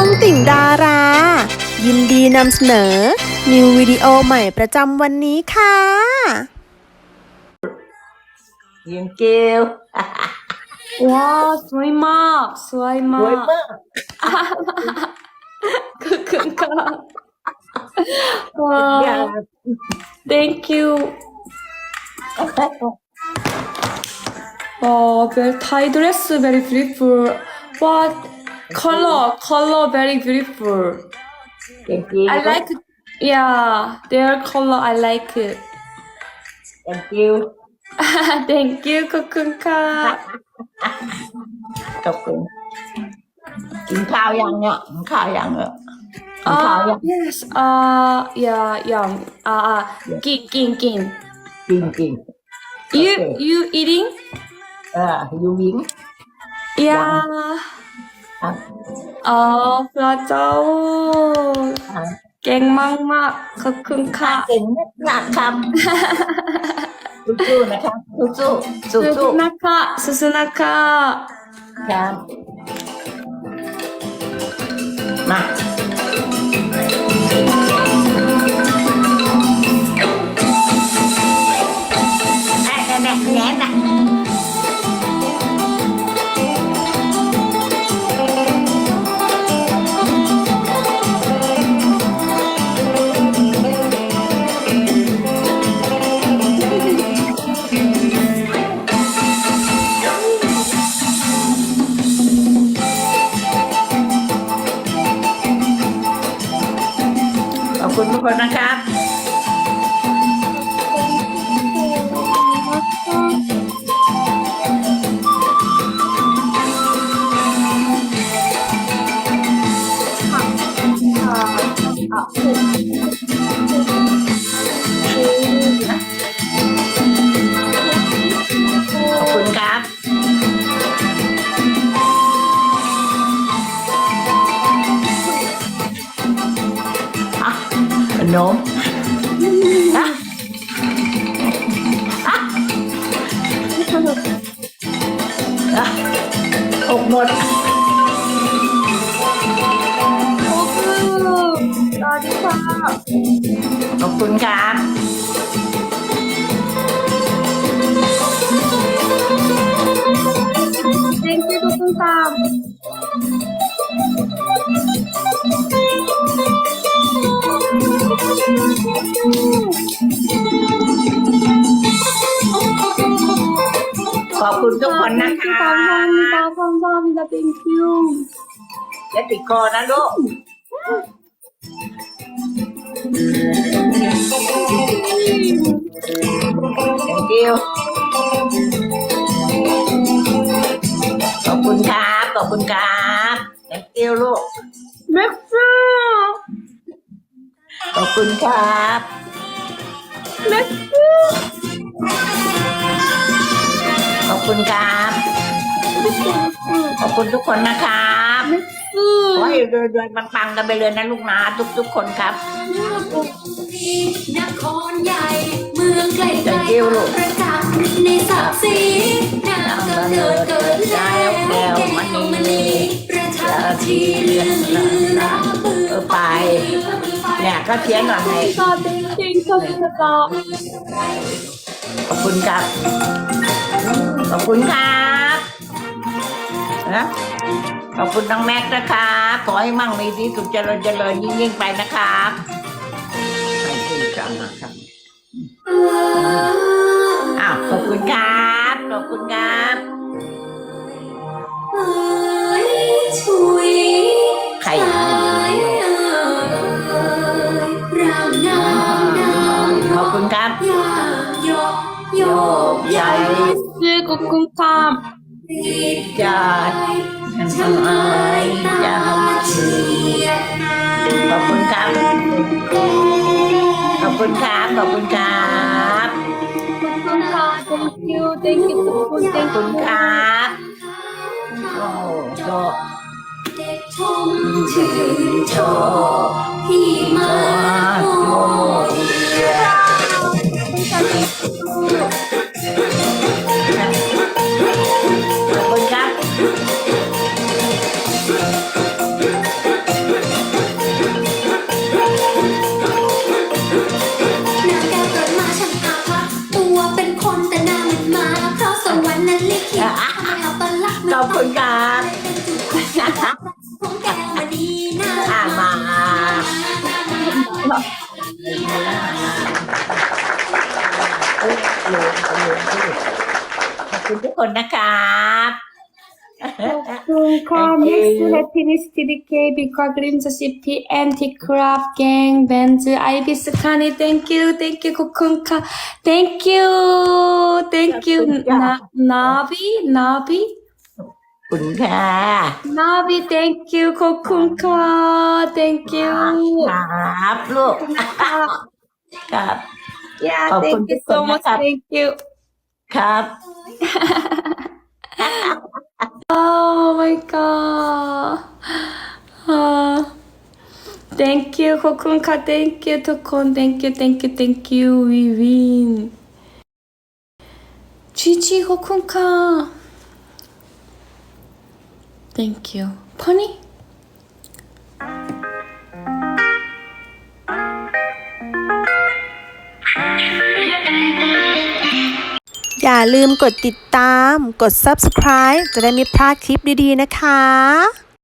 องติ่งดารา ยินดีนำเสนอ นิววิดีโอใหม่ประจำวันนี้ค่ะยิงเกลว้าสวยมาก สวยมากคือคือค่ะว้า thank you oh very tight dress very beautiful what color color very beautiful. Thank you. I like yeah their color. I like it. Thank you. Thank you, Kokunka. Uh, ah, yes. Uh, yeah, Young. Uh, ah, uh, King. King. King. กินกิน You Okay. you eating? Yeah. อ๋อพระเจ้าเก่งมากมากๆขอบคุณค่ะ เก่งมากครับสู้ๆนะครับสู้ๆสู้สุสุๆ นะคะสุสุนะคะ ครับ มา คุณทุกคนนะครับข know? Ah. Ah. อะหกหมด ขอบคุณครับ คุณทุกคนนะคะ ตาฟองฟองมีตาเป็นคิวและติดคอนะลูกเดียวขอบคุณครับ ขอบคุณครับแอนเดียวลูกเบ็กซ่าขอบคุณครับเบ็กซ่าุณครับ ขอบคุณทุกคนนะครับขอให้รวยๆปังๆกันไปเลยนะลูกนะทุกๆคนครับนครใหญ่เมืองไกลไกลประกาศในศักดิ์ศรีนามกำเนิดเกิดแล้วแก้วมณีประชาทีเลื่องลือรับปืไปเนี่ยก็เพี้ยนหน่อยให้จริงจริงจริงขอบคุณครับ ขอบคุณครับนะขอบคุณน้องแม็กนะครับ ขอให้มั่งมีที่สุขเจริญเจริญยิ่งยิ่งไปนะครับให้ที่จังนะครับอ้าวขอบคุณครับ ขอบคุณครับ กุบกุ้มข้ามอย่าทำอะไรอย่าขอบคุณครับ ขอบคุณครับ ขอบคุณครับ thank you thank you ขอบคุณขอบคุณครับโอ้โหชมชื่นชมที่มาโอ้ ขอบคุณทุกคนนะคะ.ขอบคุณค่ะ. on. ขอบคุณทุกคนนะครับขอบคุณค่ะ Miss Happiness TDK Biko Green CP Anti Craft Gang Benz Ibis Kani Thank you Thank you ขอบคุณค่ะ Thank you Thank you. Nabi Nabi คุณค่ะ Navi, thank you, Kunka, thank you. ครับลูกครับ Yeah, Oh, thank you so much, Kunka. thank you. ครับ Oh my god. Uh, thank you, Kokunka. Thank you, Tokon. Thank you, thank you, thank you. We win. GG, Kokunka. Thank you. Pony? อย่าลืมกดติดตาม กด subscribe จะได้ไม่พลาดคลิปดี ๆ นะคะ